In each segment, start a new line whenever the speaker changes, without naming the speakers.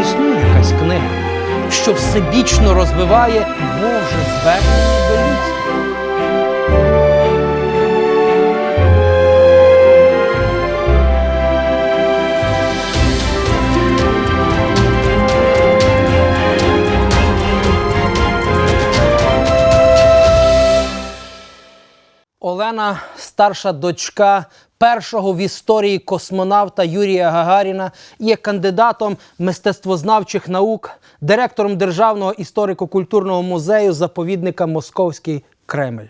Існує якась книга, що всебічно розвиває Боже звернення до людства? Олена, старша дочка першого в історії космонавта Юрія Гагаріна, є кандидатом мистецтвознавчих наук, директором Державного історико-культурного музею заповідника Московський Кремль.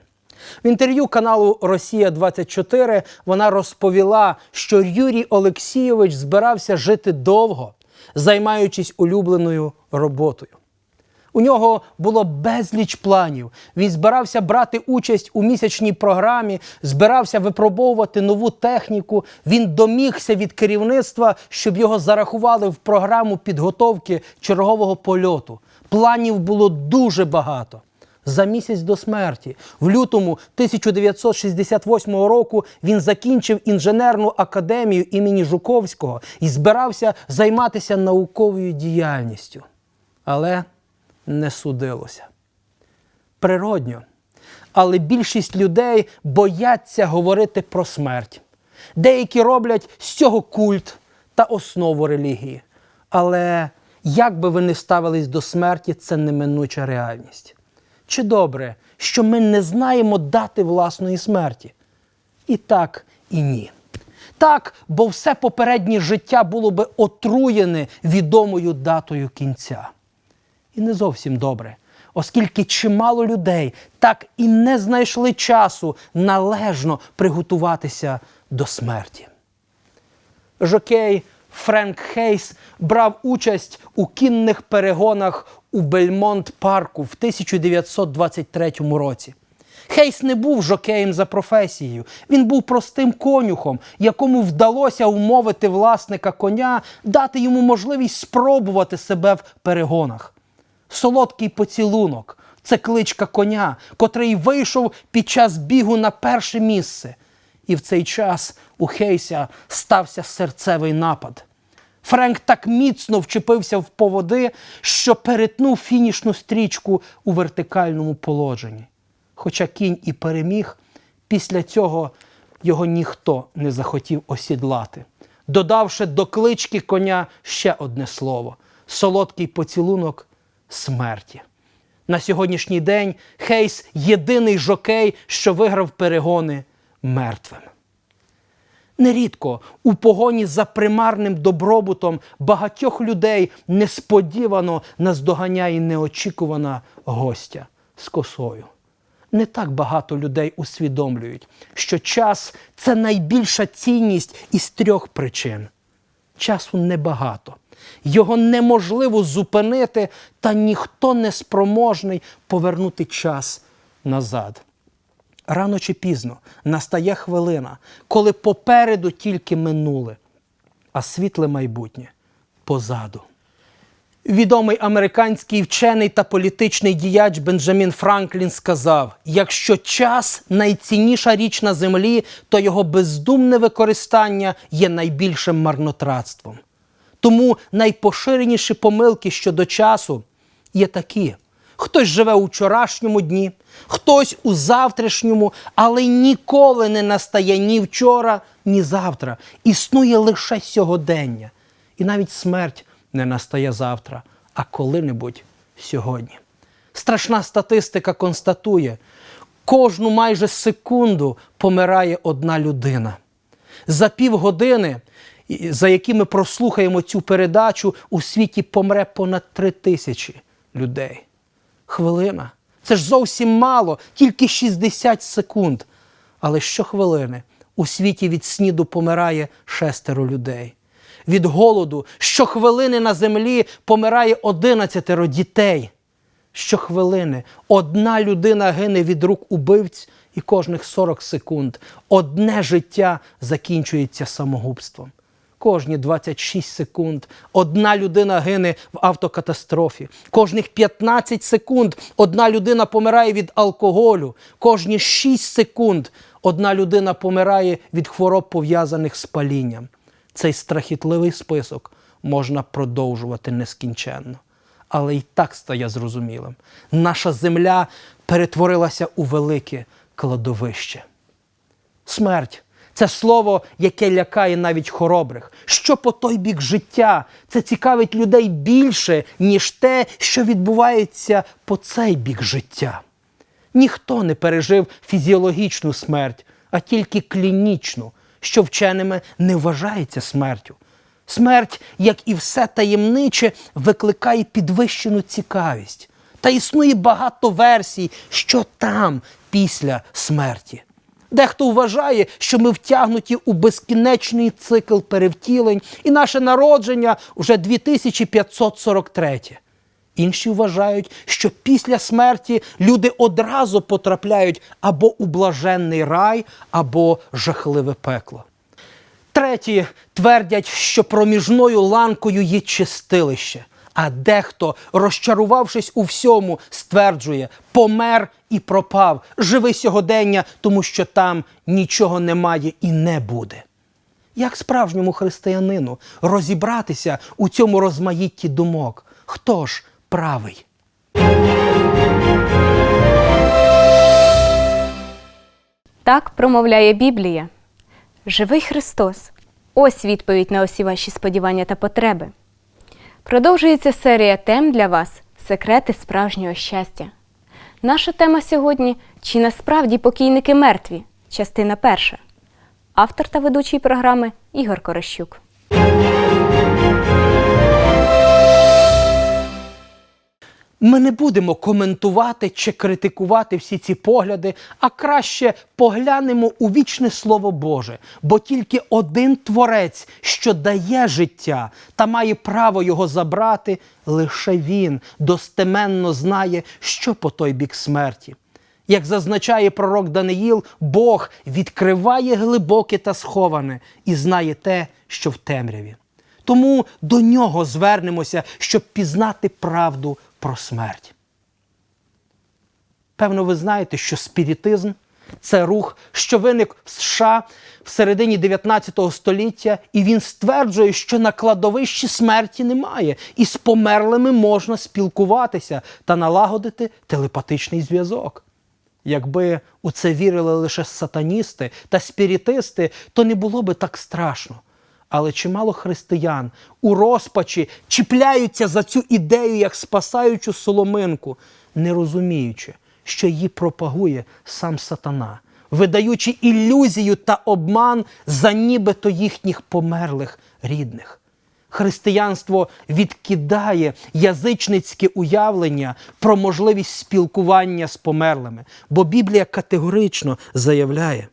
В інтерв'ю каналу Росія 24 вона розповіла, що Юрій Олексійович збирався жити довго, займаючись улюбленою роботою. У нього було безліч планів. Він збирався брати участь у місячній програмі, збирався випробовувати нову техніку. Він домігся від керівництва, щоб його зарахували в програму підготовки чергового польоту. Планів було дуже багато. За місяць до смерті, в лютому 1968 року, він закінчив інженерну академію імені Жуковського і збирався займатися науковою діяльністю. Але не судилося. Природньо. Але більшість людей бояться говорити про смерть. Деякі роблять з цього культ та основу релігії. Але як би ви не ставились до смерті, це неминуча реальність. Чи добре, що ми не знаємо дати власної смерті? І так, і ні. Так, бо все попереднє життя було би отруєне відомою датою кінця. І не зовсім добре, оскільки чимало людей так і не знайшли часу належно приготуватися до смерті. Жокей Френк Хейс брав участь у кінних перегонах у Бельмонт парку в 1923 році. Хейс не був жокеєм за професією. Він був простим конюхом, якому вдалося умовити власника коня, дати йому можливість спробувати себе в перегонах. Солодкий поцілунок це кличка коня, котрий вийшов під час бігу на перше місце. І в цей час у Хейся стався серцевий напад. Френк так міцно вчепився в поводи, що перетнув фінішну стрічку у вертикальному положенні. Хоча кінь і переміг, після цього його ніхто не захотів осідлати, додавши до клички коня ще одне слово солодкий поцілунок смерті. На сьогоднішній день Хейс єдиний жокей, що виграв перегони мертвим. Нерідко у погоні за примарним добробутом багатьох людей несподівано наздоганяє неочікувана гостя з косою. Не так багато людей усвідомлюють, що час це найбільша цінність із трьох причин. Часу небагато. Його неможливо зупинити, та ніхто не спроможний повернути час назад. Рано чи пізно настає хвилина, коли попереду тільки минуле, а світле майбутнє позаду. Відомий американський вчений та політичний діяч Бенджамін Франклін сказав: якщо час найцінніша річ на землі, то його бездумне використання є найбільшим марнотратством. Тому найпоширеніші помилки щодо часу є такі: хтось живе у вчорашньому дні, хтось у завтрашньому, але ніколи не настає ні вчора, ні завтра. Існує лише сьогодення. І навіть смерть не настає завтра, а коли-небудь сьогодні. Страшна статистика констатує, кожну майже секунду помирає одна людина. За півгодини, за які ми прослухаємо цю передачу, у світі помре понад три тисячі людей. Хвилина. Це ж зовсім мало, тільки 60 секунд. Але щохвилини у світі від сніду помирає шестеро людей. Від голоду щохвилини на землі помирає одинадцятеро дітей. Щохвилини одна людина гине від рук убивць, і кожних 40 секунд одне життя закінчується самогубством. Кожні 26 секунд одна людина гине в автокатастрофі. Кожних 15 секунд одна людина помирає від алкоголю. Кожні 6 секунд одна людина помирає від хвороб, пов'язаних з палінням. Цей страхітливий список можна продовжувати нескінченно. Але і так стає зрозумілим. Наша земля перетворилася у велике кладовище. Смерть це слово, яке лякає навіть хоробрих. Що по той бік життя це цікавить людей більше, ніж те, що відбувається по цей бік життя. Ніхто не пережив фізіологічну смерть, а тільки клінічну, що вченими не вважається смертю. Смерть, як і все таємниче, викликає підвищену цікавість. Та існує багато версій, що там після смерті. Дехто вважає, що ми втягнуті у безкінечний цикл перевтілень, і наше народження вже 2543. Інші вважають, що після смерті люди одразу потрапляють або у блаженний рай, або жахливе пекло. Треті твердять, що проміжною ланкою є чистилище. А дехто, розчарувавшись у всьому, стверджує, помер і пропав, живи сьогодення, тому що там нічого немає і не буде. Як справжньому християнину розібратися у цьому розмаїтті думок? Хто ж правий?
Так промовляє Біблія. Живий Христос. Ось відповідь на усі ваші сподівання та потреби. Продовжується серія тем для вас секрети справжнього щастя. Наша тема сьогодні чи насправді покійники мертві? Частина перша. Автор та ведучий програми Ігор Корощук.
Ми не будемо коментувати чи критикувати всі ці погляди, а краще поглянемо у вічне Слово Боже, бо тільки один творець, що дає життя та має право його забрати, лише він достеменно знає, що по той бік смерті. Як зазначає пророк Даниїл, Бог відкриває глибоке та сховане і знає те, що в темряві. Тому до нього звернемося, щоб пізнати правду про смерть. Певно, ви знаєте, що спіритизм це рух, що виник в США в середині 19 століття, і він стверджує, що на кладовищі смерті немає, і з померлими можна спілкуватися та налагодити телепатичний зв'язок. Якби у це вірили лише сатаністи та спіритисти, то не було би так страшно. Але чимало християн у розпачі чіпляються за цю ідею як спасаючу соломинку, не розуміючи, що її пропагує сам сатана, видаючи ілюзію та обман за нібито їхніх померлих рідних. Християнство відкидає язичницьке уявлення про можливість спілкування з померлими, бо Біблія категорично заявляє.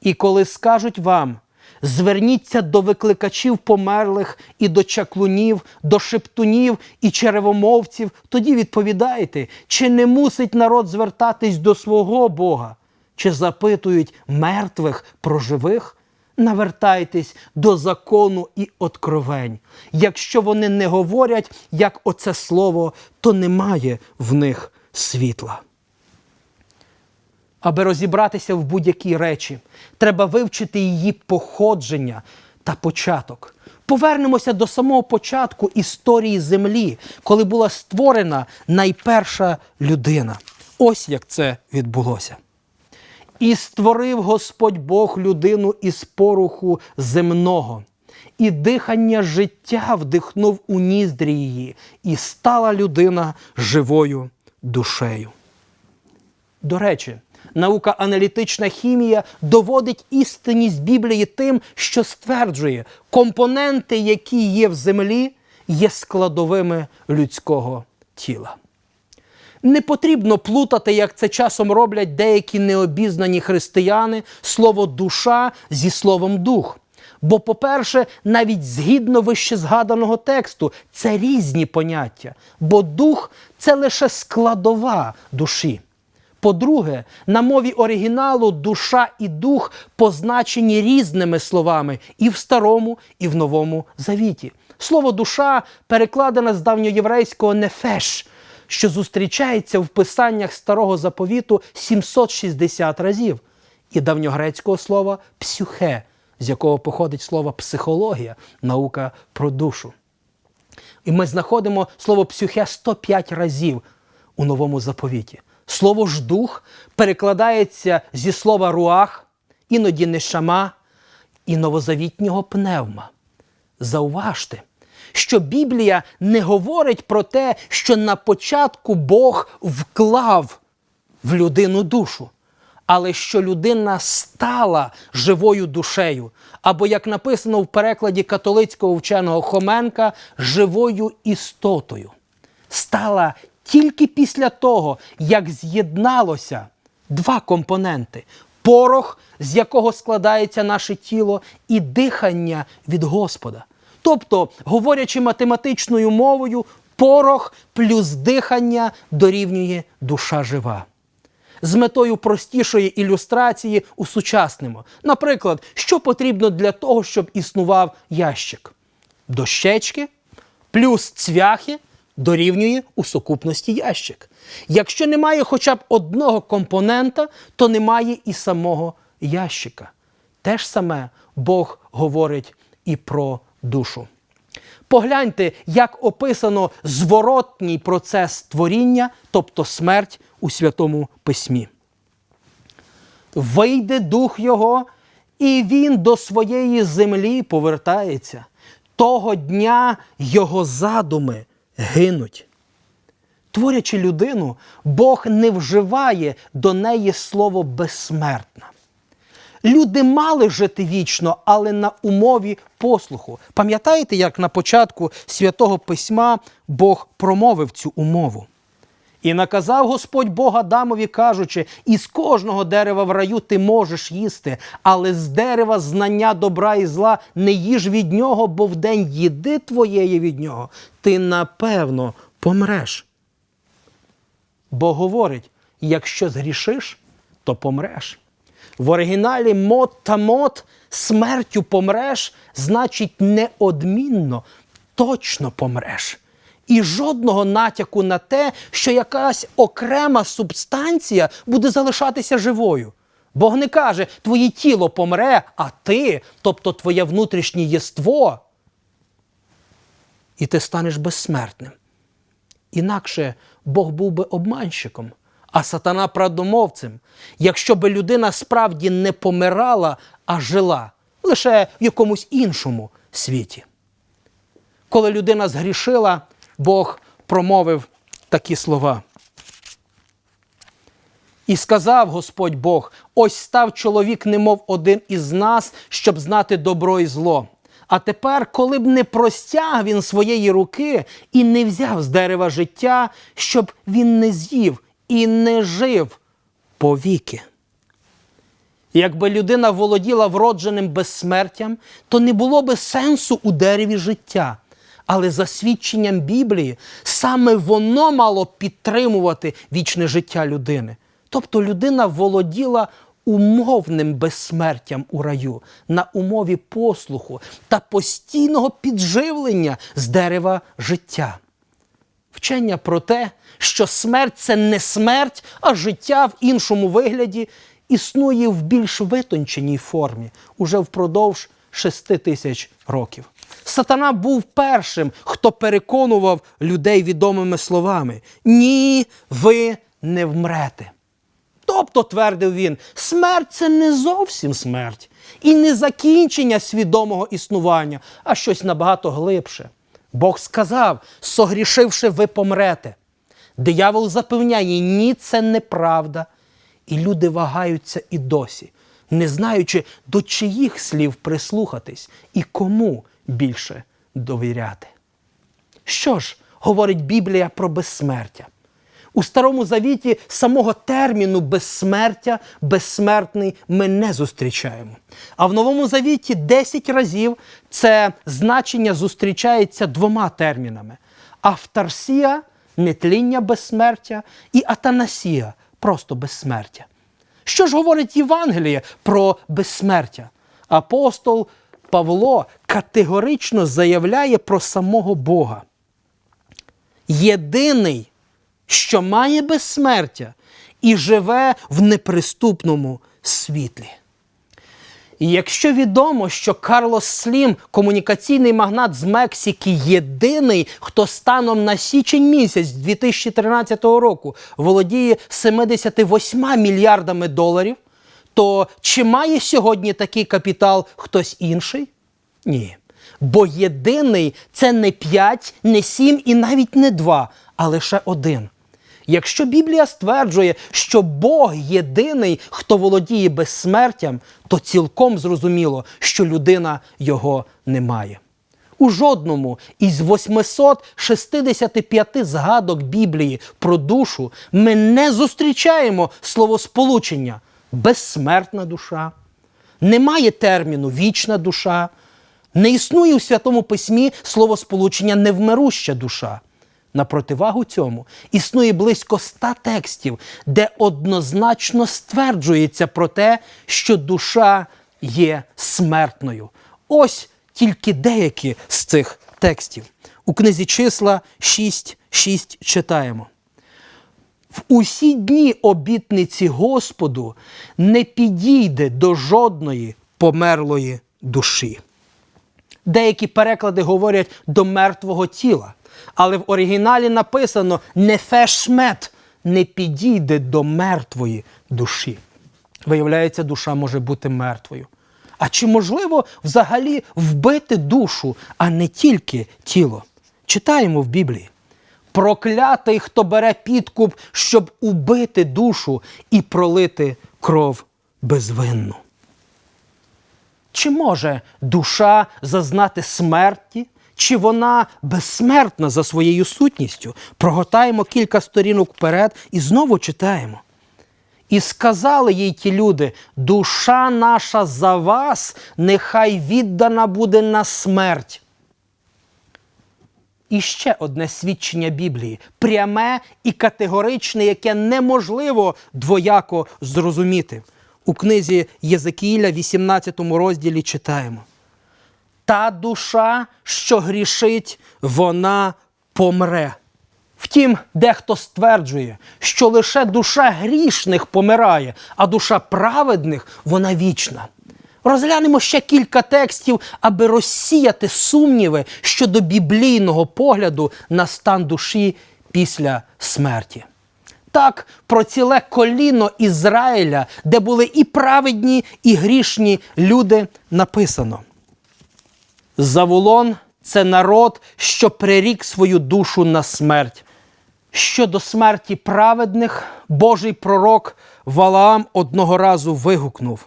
І коли скажуть вам, зверніться до викликачів померлих і до чаклунів, до шептунів і черевомовців, тоді відповідайте, чи не мусить народ звертатись до свого Бога, чи запитують мертвих про живих? Навертайтесь до закону і откровень. Якщо вони не говорять, як оце слово, то немає в них світла. Аби розібратися в будь-якій речі, треба вивчити її походження та початок. Повернемося до самого початку історії Землі, коли була створена найперша людина. Ось як це відбулося. І створив Господь Бог людину із поруху земного, і дихання життя вдихнув у ніздрі її, і стала людина живою душею. До речі, наука аналітична хімія доводить істинність Біблії тим, що стверджує, компоненти, які є в землі, є складовими людського тіла. Не потрібно плутати, як це часом роблять деякі необізнані християни, слово душа зі словом дух. Бо, по-перше, навіть згідно вище згаданого тексту, це різні поняття, бо дух це лише складова душі. По-друге, на мові оригіналу душа і дух позначені різними словами і в старому, і в новому завіті. Слово душа перекладене з давньоєврейського нефеш, що зустрічається в писаннях старого заповіту 760 разів, і давньогрецького слова псюхе з якого походить слово психологія, наука про душу. І ми знаходимо слово псюхе 105 разів у новому заповіті. Слово ж дух перекладається зі слова руах, іноді нешама і новозавітнього пневма. Зауважте, що Біблія не говорить про те, що на початку Бог вклав в людину душу, але що людина стала живою душею, або, як написано в перекладі католицького вченого Хоменка, живою істотою. Стала тільки після того, як з'єдналося два компоненти: порох, з якого складається наше тіло, і дихання від Господа. Тобто, говорячи математичною мовою, порох плюс дихання дорівнює душа жива. З метою простішої ілюстрації усучаснимо. Наприклад, що потрібно для того, щоб існував ящик? Дощечки плюс цвяхи дорівнює у сукупності ящик. Якщо немає хоча б одного компонента, то немає і самого ящика. Те ж саме Бог говорить і про душу. Погляньте, як описано зворотній процес творіння, тобто смерть у Святому Письмі. Вийде дух його, і він до своєї землі повертається. Того дня його задуми гинуть. Творячи людину, Бог не вживає до неї слово безсмертна. Люди мали жити вічно, але на умові послуху. Пам'ятаєте, як на початку святого письма Бог промовив цю умову? І наказав Господь Бог Адамові, кажучи: із кожного дерева в раю ти можеш їсти, але з дерева знання добра і зла не їж від нього, бо в день їди твоєї від нього, ти напевно помреш. Бо говорить: якщо згрішиш, то помреш. В оригіналі мот та мот смертю помреш, значить неодмінно, точно помреш. І жодного натяку на те, що якась окрема субстанція буде залишатися живою. Бог не каже, твоє тіло помре, а ти, тобто твоє внутрішнє єство, і ти станеш безсмертним. Інакше Бог був би обманщиком, а сатана правдомовцем, якщо би людина справді не помирала, а жила лише в якомусь іншому світі. Коли людина згрішила, Бог промовив такі слова. І сказав Господь Бог: ось став чоловік, немов один із нас, щоб знати добро і зло. А тепер, коли б не простяг він своєї руки і не взяв з дерева життя, щоб він не з'їв і не жив повіки. Якби людина володіла вродженим безсмертям, то не було би сенсу у дереві життя. Але за свідченням Біблії саме воно мало підтримувати вічне життя людини. Тобто людина володіла умовним безсмертям у раю на умові послуху та постійного підживлення з дерева життя. Вчення про те, що смерть це не смерть, а життя в іншому вигляді існує в більш витонченій формі уже впродовж шести тисяч років. Сатана був першим, хто переконував людей відомими словами: Ні, ви не вмрете. Тобто, твердив він, смерть це не зовсім смерть і не закінчення свідомого існування, а щось набагато глибше. Бог сказав, согрішивши, ви помрете. Диявол запевняє, ні, це неправда. І люди вагаються і досі, не знаючи, до чиїх слів прислухатись і кому більше довіряти. Що ж говорить Біблія про безсмертя? У Старому Завіті самого терміну безсмертя, безсмертний ми не зустрічаємо. А в Новому Завіті 10 разів це значення зустрічається двома термінами: автарсія нетління безсмертя, і атанасія просто безсмертя. Що ж говорить Євангеліє про безсмертя? Апостол Павло категорично заявляє про самого Бога. Єдиний, що має безсмертя і живе в неприступному світлі. І якщо відомо, що Карлос Слім, комунікаційний магнат з Мексики, єдиний, хто станом на січень місяць 2013 року володіє 78 мільярдами доларів, то чи має сьогодні такий капітал хтось інший? Ні. Бо єдиний це не 5, не 7 і навіть не 2, а лише один. Якщо Біблія стверджує, що Бог єдиний, хто володіє безсмертям, то цілком зрозуміло, що людина його не має. У жодному із 865 згадок Біблії про душу ми не зустрічаємо словосполучення безсмертна душа, немає терміну вічна душа, не існує у Святому Письмі словосполучення невмируща душа. На противагу цьому існує близько ста текстів, де однозначно стверджується про те, що душа є смертною. Ось тільки деякі з цих текстів. У книзі числа 6.6 читаємо. В усі дні обітниці Господу не підійде до жодної померлої душі. Деякі переклади говорять до мертвого тіла, але в оригіналі написано нефешмет не підійде до мертвої душі. Виявляється, душа може бути мертвою. А чи можливо взагалі вбити душу, а не тільки тіло? Читаємо в Біблії. Проклятий, хто бере підкуп, щоб убити душу і пролити кров безвинну. Чи може душа зазнати смерті? Чи вона безсмертна за своєю сутністю? Прогортаємо кілька сторінок вперед і знову читаємо. І сказали їй ті люди: душа наша за вас, нехай віддана буде на смерть. І ще одне свідчення Біблії пряме і категоричне, яке неможливо двояко зрозуміти. У книзі Єзекіїля, 18 розділі читаємо. Та душа, що грішить, вона помре. Втім, дехто стверджує, що лише душа грішних помирає, а душа праведних вона вічна. Розглянемо ще кілька текстів, аби розсіяти сумніви щодо біблійного погляду на стан душі після смерті. Так, про ціле коліно Ізраїля, де були і праведні, і грішні люди, написано. Заволон це народ, що прирік свою душу на смерть. Щодо смерті праведних, Божий пророк Валаам одного разу вигукнув: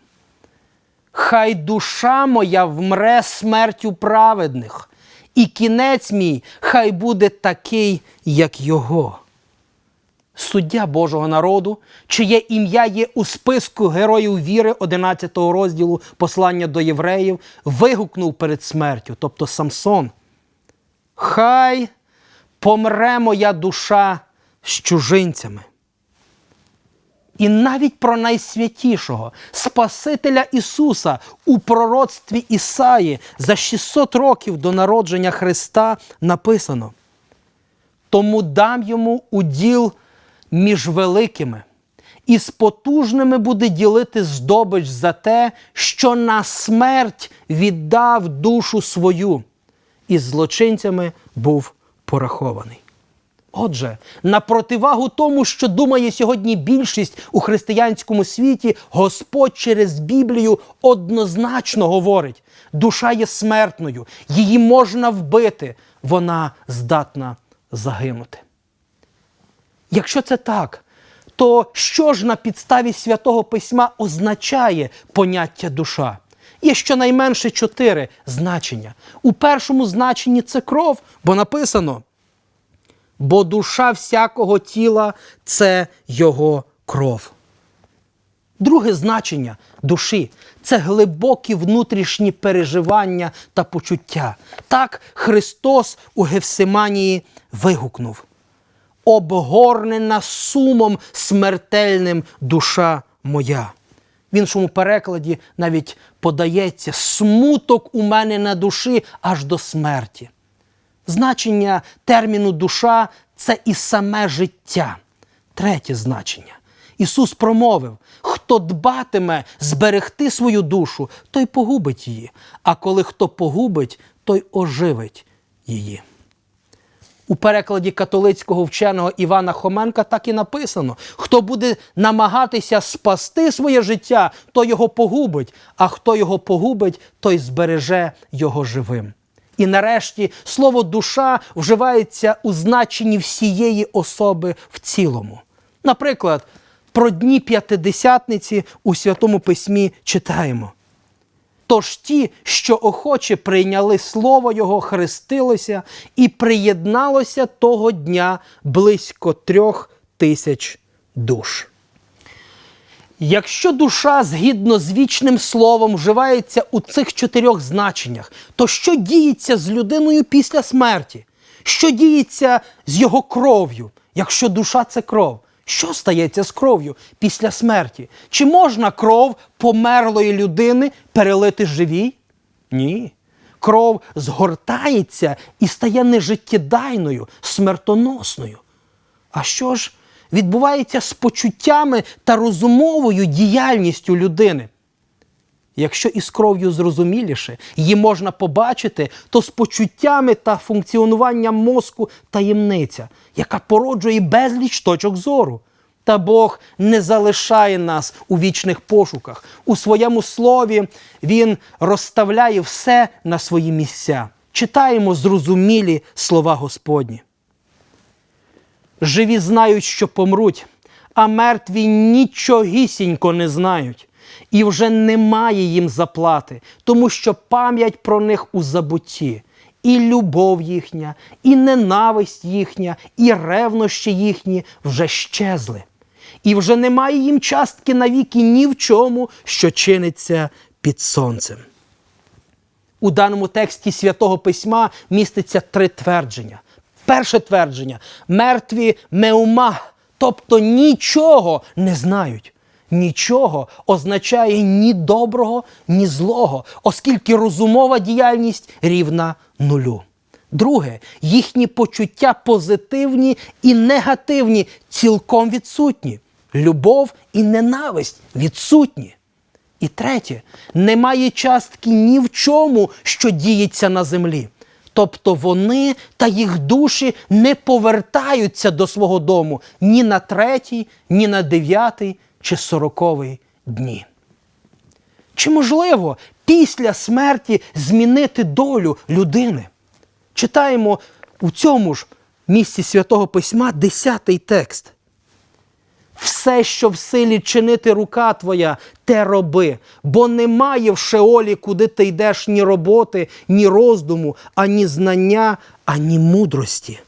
Хай душа моя вмре смертю праведних, і кінець мій хай буде такий, як його. Суддя Божого народу, чиє ім'я є у списку героїв віри 11 розділу послання до євреїв, вигукнув перед смертю, тобто Самсон. Хай помре моя душа з чужинцями. І навіть про найсвятішого Спасителя Ісуса у пророцтві Ісаї за 600 років до народження Христа написано: Тому дам йому уділ між великими, і з потужними буде ділити здобич за те, що на смерть віддав душу свою, і з злочинцями був порахований. Отже, на противагу тому, що думає сьогодні більшість у християнському світі, Господь через Біблію однозначно говорить: душа є смертною, її можна вбити, вона здатна загинути. Якщо це так, то що ж на підставі святого письма означає поняття душа? Є щонайменше чотири значення. У першому значенні це кров, бо написано бо душа всякого тіла це його кров. Друге значення душі це глибокі внутрішні переживання та почуття. Так Христос у Гевсиманії вигукнув: обгорнена сумом смертельним душа моя. В іншому перекладі навіть подається смуток у мене на душі аж до смерті. Значення терміну душа це і саме життя. Третє значення. Ісус промовив: хто дбатиме зберегти свою душу, той погубить її. А коли хто погубить, той оживить її. У перекладі католицького вченого Івана Хоменка так і написано: хто буде намагатися спасти своє життя, то його погубить, а хто його погубить, той збереже його живим. І нарешті слово душа вживається у значенні всієї особи в цілому. Наприклад, про дні п'ятидесятниці у Святому Письмі читаємо. Тож ті, що охоче прийняли слово Його, хрестилося і приєдналося того дня близько трьох тисяч душ. Якщо душа згідно з вічним словом вживається у цих чотирьох значеннях, то що діється з людиною після смерті? Що діється з його кров'ю? Якщо душа це кров, що стається з кров'ю після смерті? Чи можна кров померлої людини перелити живій? Ні. Кров згортається і стає нежиттєдайною, смертоносною. А що ж відбувається з почуттями та розумовою діяльністю людини? Якщо із кров'ю зрозуміліше, її можна побачити, то з почуттями та функціонуванням мозку таємниця, яка породжує безліч точок зору. Та Бог не залишає нас у вічних пошуках. У своєму слові Він розставляє все на свої місця. Читаємо зрозумілі слова Господні. Живі знають, що помруть, а мертві нічогісінько не знають, і вже немає їм заплати, тому що пам'ять про них у забутті, і любов їхня, і ненависть їхня, і ревнощі їхні вже щезли. І вже немає їм частки навіки ні в чому, що чиниться під сонцем. У даному тексті святого письма міститься три твердження. Перше твердження мертві меума, тобто нічого не знають. Нічого означає ні доброго, ні злого, оскільки розумова діяльність рівна нулю. Друге, їхні почуття позитивні і негативні цілком відсутні. Любов і ненависть відсутні. І третє, немає частки ні в чому, що діється на землі. Тобто вони та їх душі не повертаються до свого дому ні на третій, ні на дев'ятий чи сороковий дні. Чи можливо після смерті змінити долю людини? Читаємо у цьому ж місці Святого Письма 10 текст. Все, що в силі чинити рука твоя, те роби, бо немає в Шеолі, куди ти йдеш ні роботи, ні роздуму, ані знання, ані мудрості.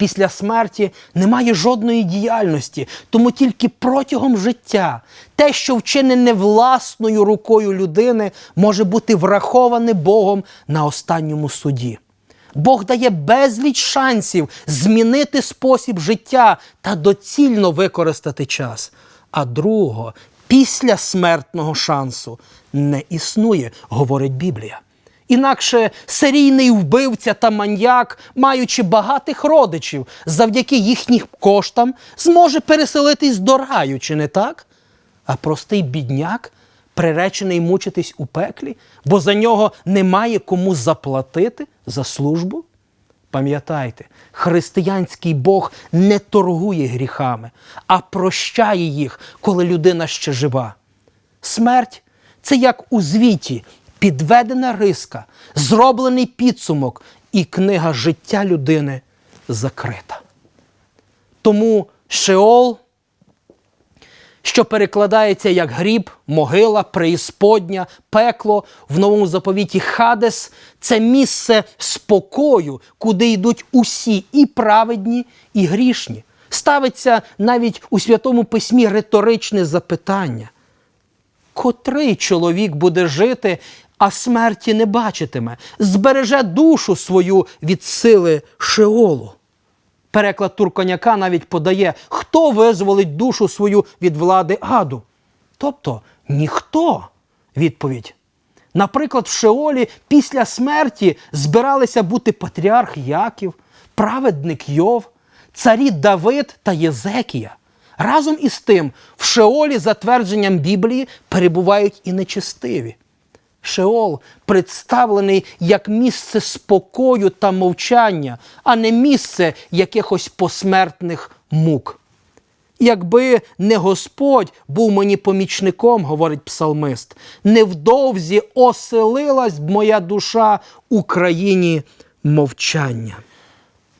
Після смерті немає жодної діяльності, тому тільки протягом життя те, що вчинене власною рукою людини, може бути враховане Богом на останньому суді. Бог дає безліч шансів змінити спосіб життя та доцільно використати час. А другого, після смертного шансу не існує, говорить Біблія. Інакше серійний вбивця та маньяк, маючи багатих родичів, завдяки їхнім коштам, зможе переселитись до раю, чи не так? А простий бідняк, приречений мучитись у пеклі, бо за нього немає кому заплатити за службу? Пам'ятайте, християнський Бог не торгує гріхами, а прощає їх, коли людина ще жива. Смерть це як у звіті підведена риска, зроблений підсумок, і книга життя людини закрита. Тому Шеол, що перекладається як гріб, могила, преісподня, пекло в новому заповіті Хадес це місце спокою, куди йдуть усі і праведні, і грішні. Ставиться навіть у Святому Письмі риторичне запитання. Котрий чоловік буде жити, а смерті не бачитиме, збереже душу свою від сили Шеолу. Переклад Турконяка навіть подає, хто визволить душу свою від влади аду. Тобто ніхто. Відповідь. Наприклад, в Шеолі після смерті збиралися бути патріарх Яків, праведник Йов, царі Давид та Єзекія. Разом із тим, в Шеолі, за твердженням Біблії, перебувають і нечестиві. Шеол представлений як місце спокою та мовчання, а не місце якихось посмертних мук. Якби не Господь був мені помічником, говорить псалмист, невдовзі оселилась б моя душа у країні мовчання.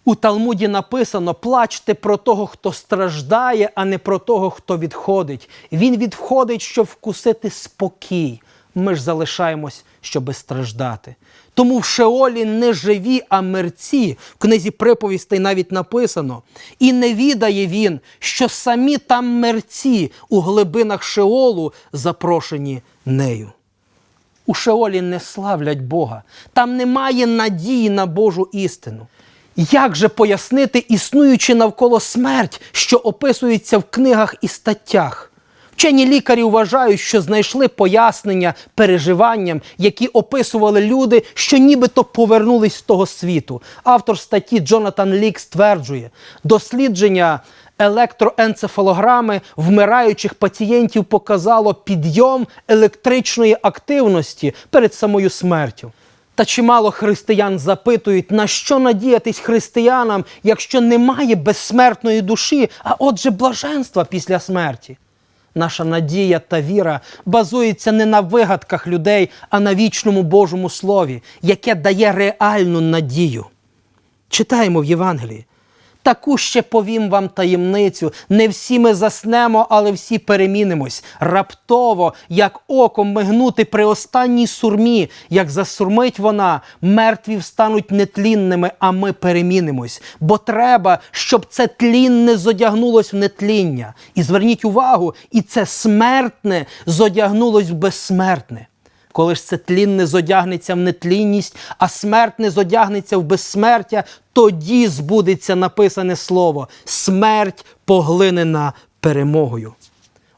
У Талмуді написано: плачте про того, хто страждає, а не про того, хто відходить. Він відходить, щоб вкусити спокій. Ми ж залишаємось, щоби страждати. Тому в Шеолі не живі, а мерці. В книзі приповістей навіть написано. І не відає він, що самі там мерці у глибинах Шеолу запрошені нею. У Шеолі не славлять Бога, там немає надії на Божу істину. Як же пояснити існуючи навколо смерть, що описується в книгах і статтях? Вчені лікарі вважають, що знайшли пояснення переживанням, які описували люди, що нібито повернулись з того світу. Автор статті Джонатан Лік стверджує, дослідження електроенцефалограми вмираючих пацієнтів показало підйом електричної активності перед самою смертю. Та чимало християн запитують, на що надіятись християнам, якщо немає безсмертної душі, а отже, блаженства після смерті. Наша надія та віра базується не на вигадках людей, а на вічному Божому Слові, яке дає реальну надію. Читаємо в Євангелії. Таку ще повім вам таємницю. Не всі ми заснемо, але всі перемінимось. Раптово, як оком мигнути при останній сурмі, як засурмить вона, мертві встануть нетлінними, а ми перемінимось. Бо треба, щоб це тлінне зодягнулось в нетління. І зверніть увагу, і це смертне зодягнулось в безсмертне. Коли ж це тлінне зодягнеться в нетлінність, а смертне зодягнеться в безсмертя, тоді збудеться написане слово смерть поглинена перемогою.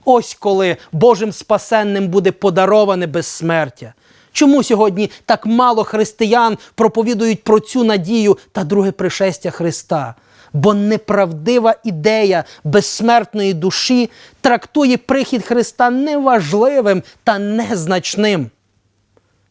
Ось коли Божим спасенним буде подароване безсмертя. Чому сьогодні так мало християн проповідують про цю надію та друге пришестя Христа? Бо неправдива ідея безсмертної душі трактує прихід Христа неважливим та незначним.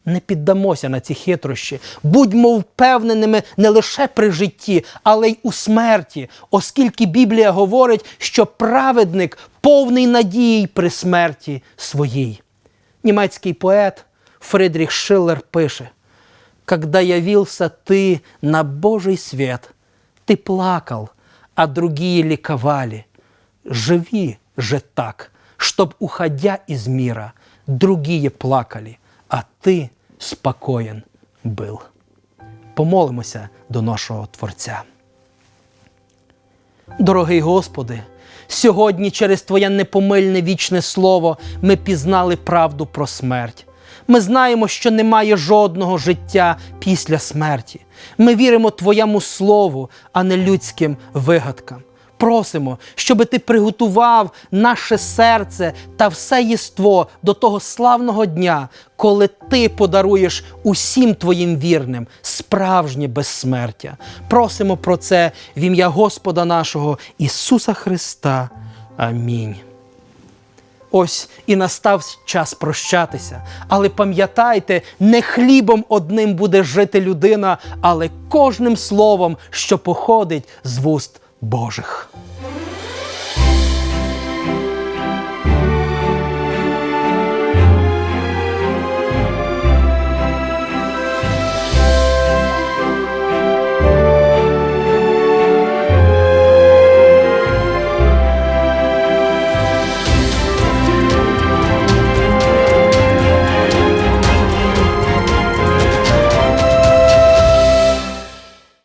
Не піддамося на ці хитрощі. Будьмо впевненими не лише при житті, але й у смерті, оскільки Біблія говорить, що праведник повний надії при смерті своїй. Німецький поет Фридріх Шиллер пише: «Когда явился ты на Божий свет, ты плакал, а другие ликовали. Живи же так, чтоб, уходя из мира, другие плакали, а ти спокоєн был. Помолимося до нашого Творця. Дорогий Господи, сьогодні через Твоє непомильне вічне слово ми пізнали правду про смерть. Ми знаємо, що немає жодного життя після смерті. Ми віримо Твоєму Слову, а не людським вигадкам. Просимо, щоб ти приготував наше серце та все єство до того славного дня, коли ти подаруєш усім твоїм вірним справжнє безсмертя. Просимо про це в ім'я Господа нашого Ісуса Христа. Амінь. Ось і настав час прощатися. Але пам'ятайте, не хлібом одним буде жити людина, але кожним словом, що походить з вуст Божих.